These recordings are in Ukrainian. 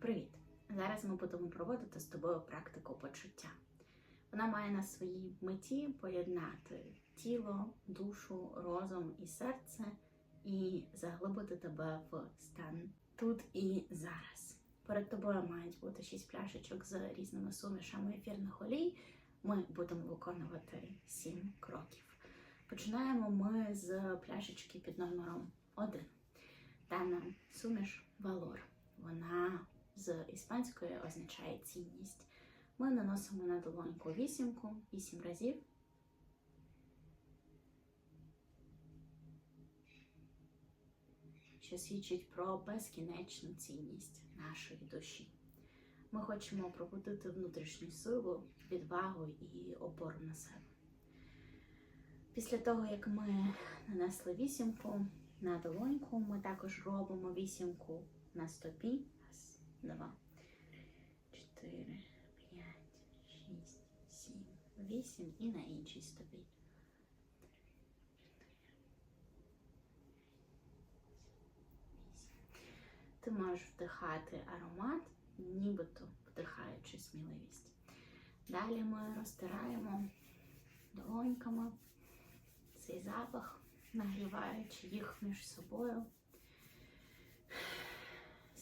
Привіт! Зараз ми будемо проводити з тобою практику почуття. Вона має на своїй меті поєднати тіло, душу, розум і серце і заглибити тебе в стан тут і зараз. Перед тобою мають бути шість пляшечок з різними сумішами ефірних олій. Ми будемо виконувати сім кроків. Починаємо ми з пляшечки під номером 1. Дана суміш валор. Вона з іспанської означає цінність. Ми наносимо на долоньку вісімку, вісім разів. Що свідчить про безкінечну цінність нашої душі. Ми хочемо пробудити внутрішню силу, відвагу і опору на себе. Після того, як ми нанесли вісімку на долоньку, ми також робимо вісімку на стопі. Два, чотири, п'ять, шість, сім, вісім і на іншій стопі. Ти можеш вдихати аромат, нібито вдихаючи сміливість. Далі ми розтираємо долоньками цей запах, нагріваючи їх між собою,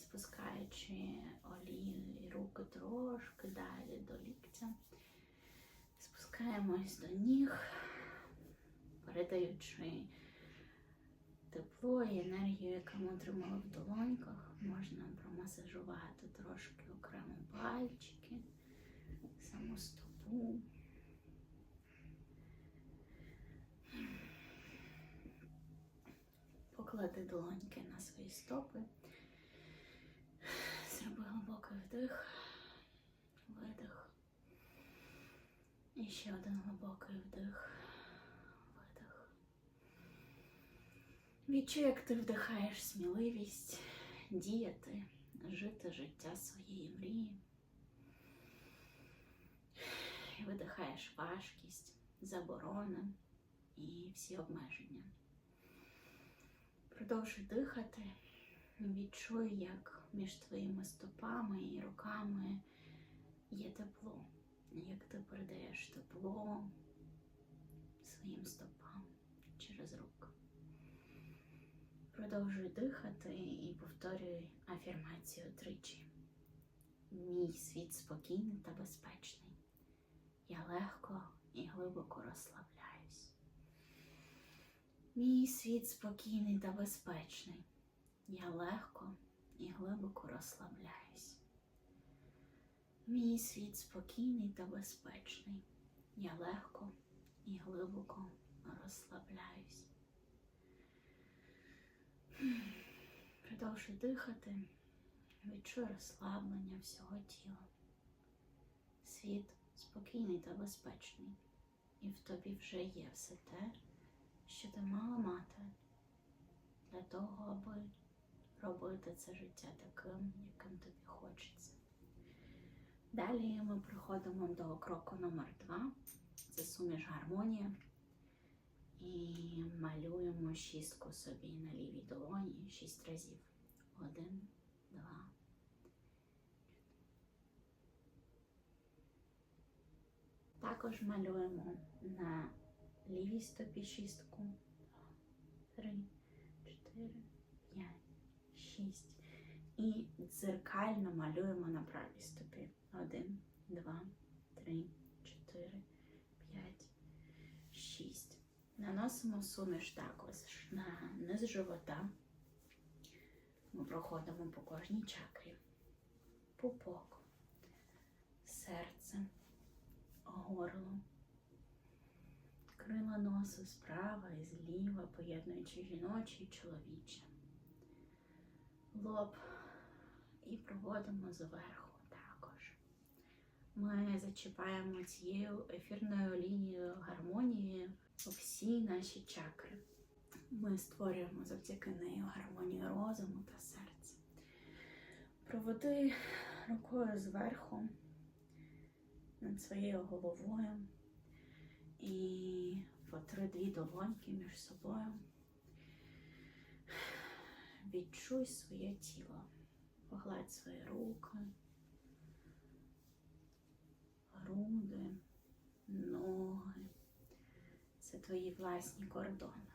спускаючи олію і руки трошки далі до ліктя, спускаємось до ніг, передаючи тепло і енергію, яку ми отримали в долоньках, можна промасажувати трошки окремо пальчики, саму стопу. Поклади долоньки на свої стопи. Глибокий вдих, видих. І ще один глибокий вдих, видих. Відчуй, як ти вдихаєш сміливість діяти, жити життя своєї мрії. І видихаєш важкість, заборони і всі обмеження. Продовжуй дихати, відчуй, як між твоїми стопами і руками є тепло, як ти передаєш тепло своїм стопам через руки. Продовжуй дихати і повторюй афірмацію тричі. Мій світ спокійний та безпечний. Я легко і глибоко розслабляюсь. Мій світ спокійний та безпечний. Я легко і глибоко розслабляюсь. Мій світ спокійний та безпечний. Я легко і глибоко розслабляюсь. Продовжуй дихати, відчуй розслаблення всього тіла. Світ спокійний та безпечний, і в тобі вже є все те, що ти мала мати для того, аби робити це життя таким, яким тобі хочеться. Далі ми приходимо до кроку номер два. Це суміш гармонія. І малюємо шістку собі на лівій долоні шість разів. Один, два. Також малюємо на лівій стопі шістку. Три, чотири, 6. І дзеркально малюємо на правій стопі. 1, 2, 3, 4, 5, 6. Наносимо суміш також на низ живота. Ми проходимо по кожній чакрі. Пупок, серце, горло, крила носу справа і зліва, поєднуючи жіноче і чоловіче лоб і проводимо зверху також. Ми зачіпаємо цією ефірною лінією гармонії всі наші чакри. Ми створюємо завдяки нею гармонію розуму та серця. Проведи рукою зверху над своєю головою і потри дві долоньки між собою. Відчуй своє тіло. Погладь свої руки, груди, ноги. Це твої власні кордони.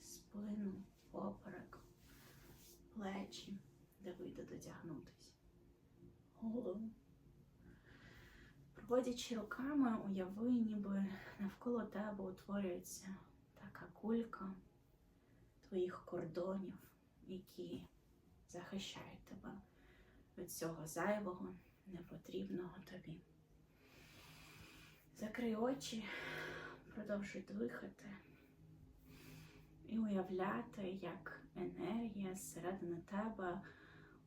Спину, поперек, плечі, де вийде дотягнутися. Голову. Проводячи руками, уяви, ніби навколо тебе утворюється така кулька твоїх кордонів, які захищають тебе від цього зайвого, непотрібного тобі. Закрий очі, продовжуй дихати і уявляти, як енергія зсередини тебе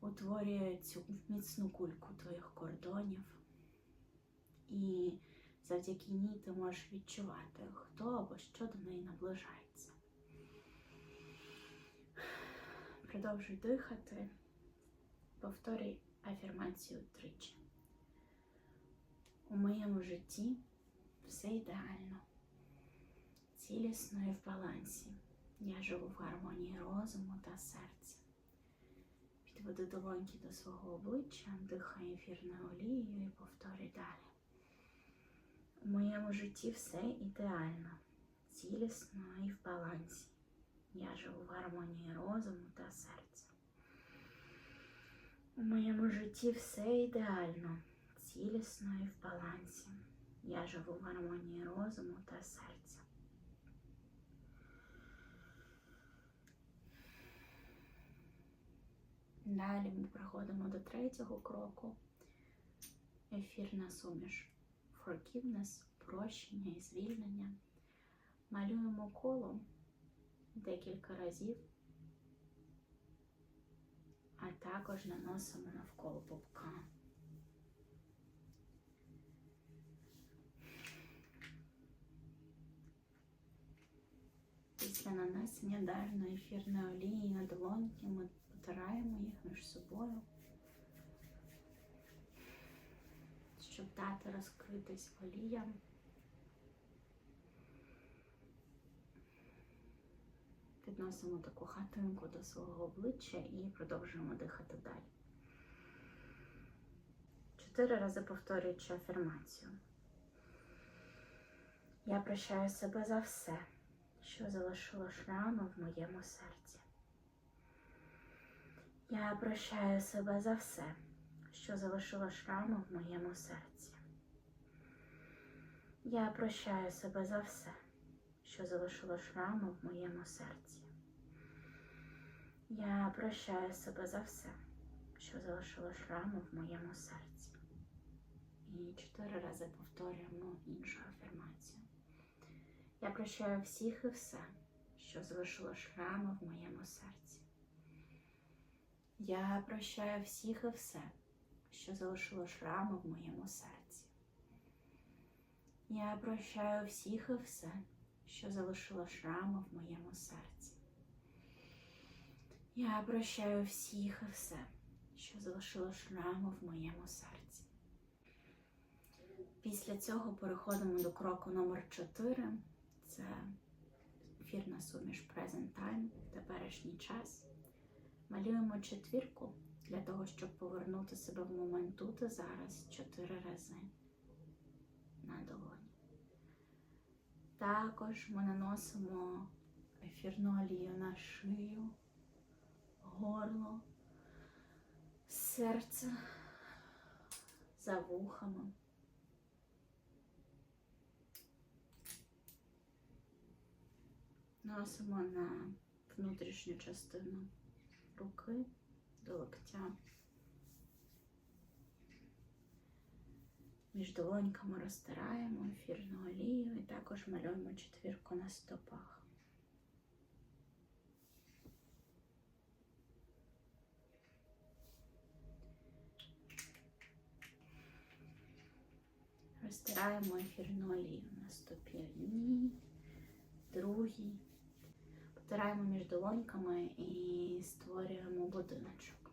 утворює цю міцну кульку твоїх кордонів. І завдяки ній ти можеш відчувати, хто або що до неї наближається. Продовжуй дихати, повторюй афірмацію тричі. У моєму житті все ідеально, цілісно і в балансі. Я живу в гармонії розуму та серця. Підведи долоньки до свого обличчя, дихай ефірною олією і повторюй далі. У моєму житті все ідеально, цілісно і в балансі. Я живу в гармонії розуму та серця. У моєму житті все ідеально, цілісно і в балансі. Я живу в гармонії розуму та серця. Далі ми переходимо до третього кроку. Ефірна суміш. Forgiveness, прощення і звільнення. Малюємо коло декілька разів, а також наносимо навколо пупка. Після нанесення дарної ефірної олії на долоньки ми потираємо їх між собою, щоб дати розкритись оліям. Підносимо таку хатинку до свого обличчя і продовжуємо дихати далі. Чотири рази повторюючи афірмацію. Я прощаю себе за все, що залишило шрами в моєму серці. Я прощаю себе за все, що залишило шрами в моєму серці. Я прощаю себе за все, що залишило шрами в моєму серці. Я прощаю себе за все, що залишило шрами в моєму серці. І чотири рази повторюємо іншу афірмацію. Я прощаю всіх і все, що залишило шрами в моєму серці. Я прощаю всіх і все, що залишило шрами в моєму серці. Я прощаю всіх і все, що залишило шрами в моєму серці. Я прощаю всіх і все, що залишило шрами в моєму серці. Після цього переходимо до кроку номер 4. Це ефірна суміш Present Time, теперішній час. Малюємо четвірку для того, щоб повернути себе в момент тут і зараз чотири рази на долоні. Також ми наносимо ефірну олію на шию, горло, серце за вухами. Наносимо на внутрішню частину руки до локтя. Між долоньками розтираємо ефірну олію і також малюємо четвірку на стопах. Розтираємо ефірну олію на одній, другій. Потираємо між долоньками і створюємо будиночок.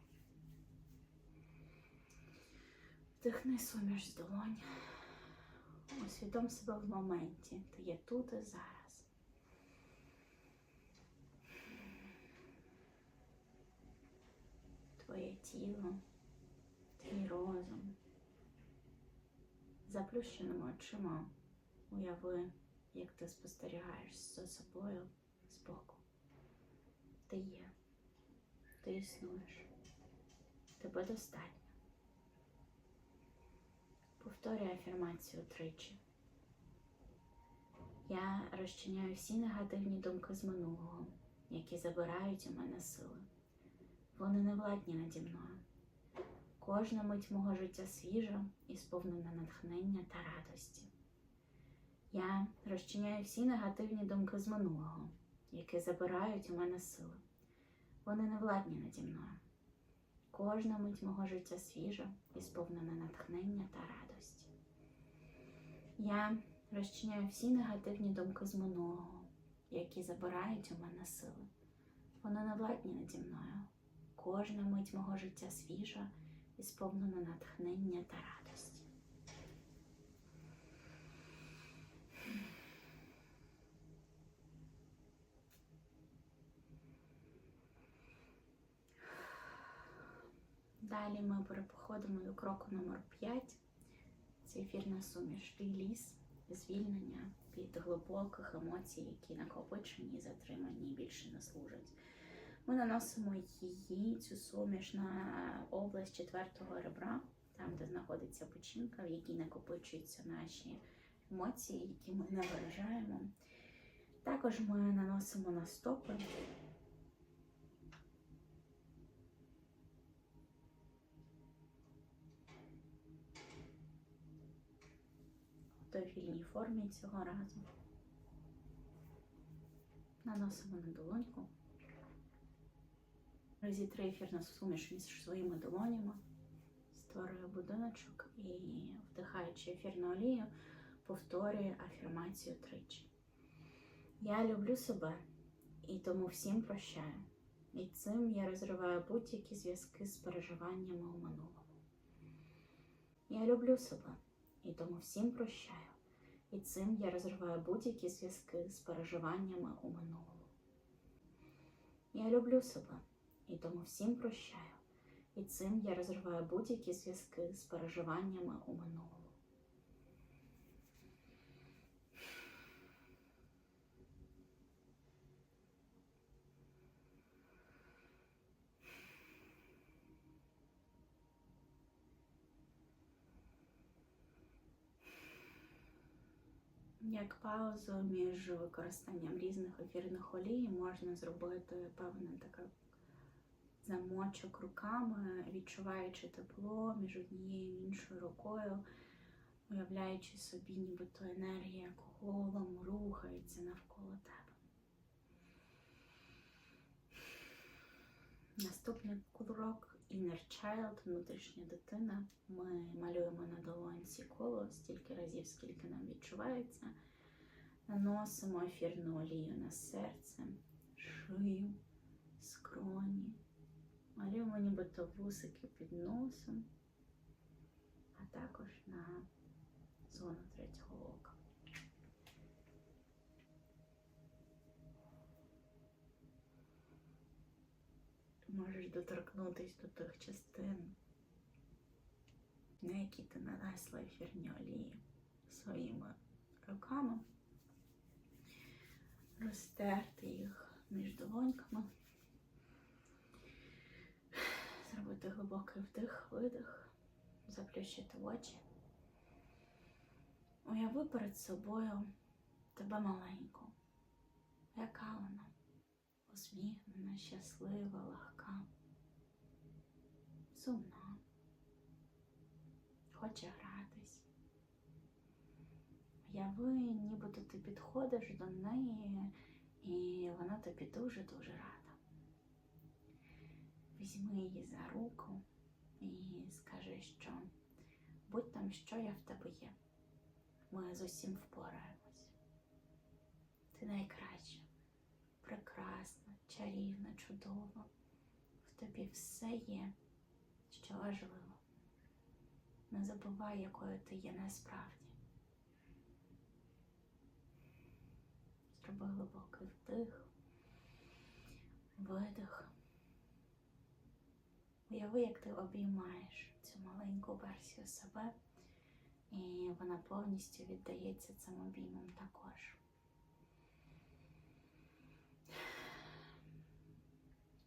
Вдихни суміш з долонь. Усвідом себе в моменті. Ти є тут і зараз. твоє тіло, твій розум. Заплющеними очима уяви, як ти спостерігаєш за собою збоку. Ти є, ти існуєш, тебе достатньо. Повторюй афірмацію тричі. Я розчиняю всі негативні думки з минулого, які забирають у мене сили. Вони не владні наді мною. Кожна мить мого життя свіжа і сповнена натхнення та радості. Я розчиняю всі негативні думки з минулого, які забирають у мене сили. Вони не владні наді мною. Кожна мить мого життя свіжа і сповнена натхнення та радості. Я розчиняю всі негативні думки з минулого, які забирають у мене сили. Вони не владні наді мною. Кожна мить мого життя свіжа і сповнена натхнення та радості. Далі ми переходимо до кроку номер 5. Це ефірна суміш реліз, звільнення від глибоких емоцій, які накопичені, затримані і більше не служать. Ми наносимо її, цю суміш на область четвертого ребра, там, де знаходиться печінка, в якій накопичуються наші емоції, які ми не виражаємо. Також ми наносимо на стопи. В довільній формі цього разу. Наносимо на долоньку. Розітри ефірну суміш між своїми долонями, створює будиночок і, вдихаючи ефірну олію, повторює афірмацію тричі. Я люблю себе і тому всім прощаю. І цим я розриваю будь-які зв'язки з переживаннями у минулому. Я люблю себе і тому всім прощаю. І цим я розриваю будь-які зв'язки з переживаннями у минулому. Я люблю себе і тому всім прощаю. І цим я розриваю будь-які зв'язки з переживаннями у минулому. Як паузу між використанням різних ефірних олій можна зробити певне таке замочок руками, відчуваючи тепло між однією і іншою рукою, уявляючи собі, нібито енергія колом рухається навколо тебе. Наступний крок Inner Child, внутрішня дитина. Ми малюємо на долонці коло стільки разів, скільки нам відчувається. Наносимо ефірну олію на серце, шию, скроні. Малюємо нібито вусики під носом, а також на зону третього ока. Можеш доторкнутися до тих частин, на які ти нанесла ефірні олії своїми руками, розтерти їх між долоньками, зробити глибокий вдих, видих, заплющити очі. Уяви перед собою тебе маленьку, яка вона усміхнена, щаслива, легка, сумна, хоче гратись. Уяви, нібито ти підходиш до неї, і вона тобі дуже-дуже рада. Візьми її за руку і скажи, що будь там, що я в тебе є. Ми з усім впораємось. Ти найкраща, прекрасна, чарівна, чудова. В тобі все є, що важливо. Не забувай, якою ти є насправді. Зроби глибокий вдих, видих. Уяви, як ти обіймаєш цю маленьку версію себе, і вона повністю віддається цим обіймам також.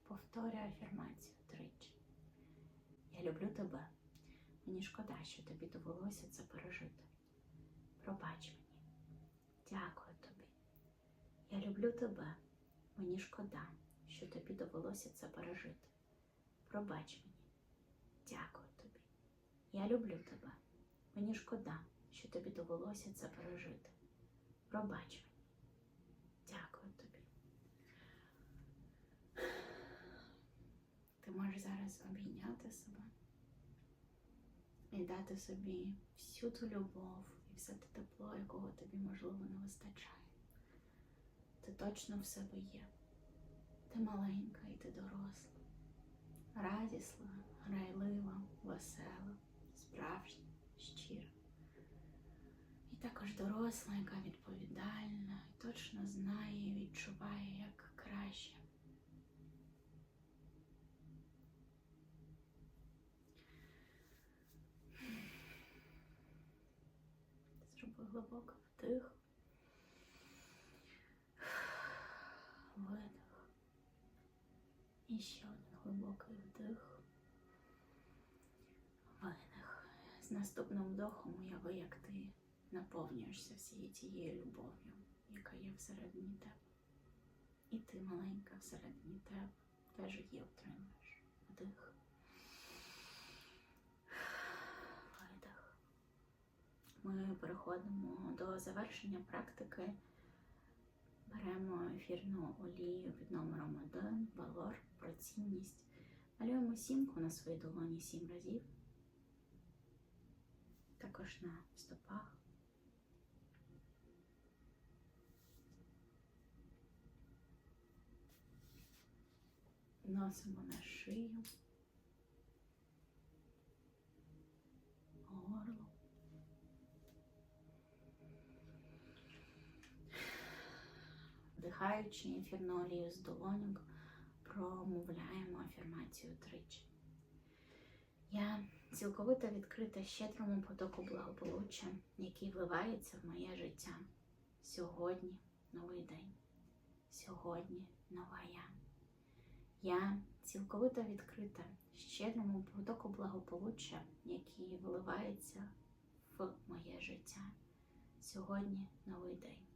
Повторюй афірмацію тричі. Я люблю тебе. Мені шкода, що тобі довелося це пережити. Пробач мені. Дякую тобі. Я люблю тебе. Мені шкода, що тобі довелося це пережити. Пробач мені. Дякую тобі. Я люблю тебе. Мені шкода, що тобі довелося це пережити. Пробач мені. Дякую тобі. Ти можеш зараз обійняти себе і дати собі всю ту любов і все те тепло, якого тобі, можливо, не вистачає. Ти точно в себе є. Ти маленька і ти доросла, радісна, грайлива, весела, справжня, щира. І також доросла, яка відповідальна і точно знає і відчуває, як краще. Зроби глибокий вдих. Видих. І ще глибокий вдих. Видих. З наступним вдохом уяви, як ти наповнюєшся всією тією любов'ю, яка є всередині тебе. І ти маленька всередині тебе теж її отримуєш. Вдих. Видих. Ми переходимо до завершення практики. Беремо ефірну олію під номером 1, валор, про цінність. Малюємо сімку на своїй долоні сім разів. Також на стопах. Носимо на шию, Вдихаючи ефірну олію з долоньок, промовляємо афірмацію тричі. Я цілковито відкрита щедрому потоку благополуччя, який вливається в моє життя. Сьогодні новий день. Сьогодні нова я. Я цілковито відкрита щедрому потоку благополуччя, який вливається в моє життя. Сьогодні новий день.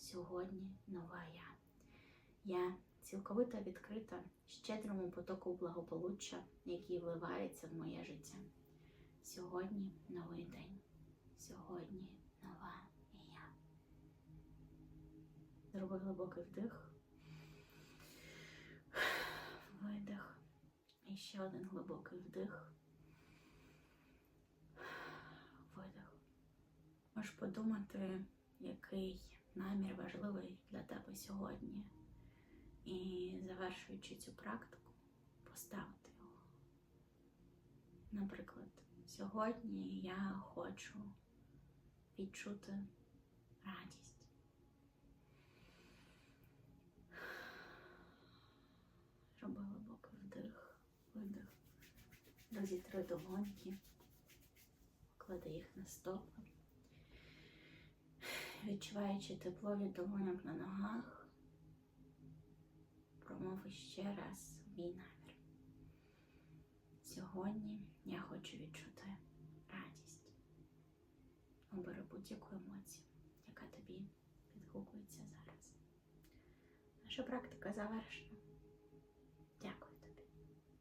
Сьогодні нова я. Я цілковито відкрита щедрому потоку благополуччя, який вливається в моє життя. Сьогодні новий день. Сьогодні нова я. Зроби глибокий вдих. Видих. І ще один глибокий вдих. Видих. Можеш подумати, який намір важливий для тебе сьогодні. І завершуючи цю практику, поставити його. Наприклад, сьогодні я хочу відчути радість. Роби глибокий вдих, видих, розітри долоньки, клади їх на стопи відчуваючи тепло від долонок на ногах, промови ще раз свій намір. Сьогодні я хочу відчути радість. Обери будь-яку емоцію, яка тобі відгукується зараз. Наша практика завершена.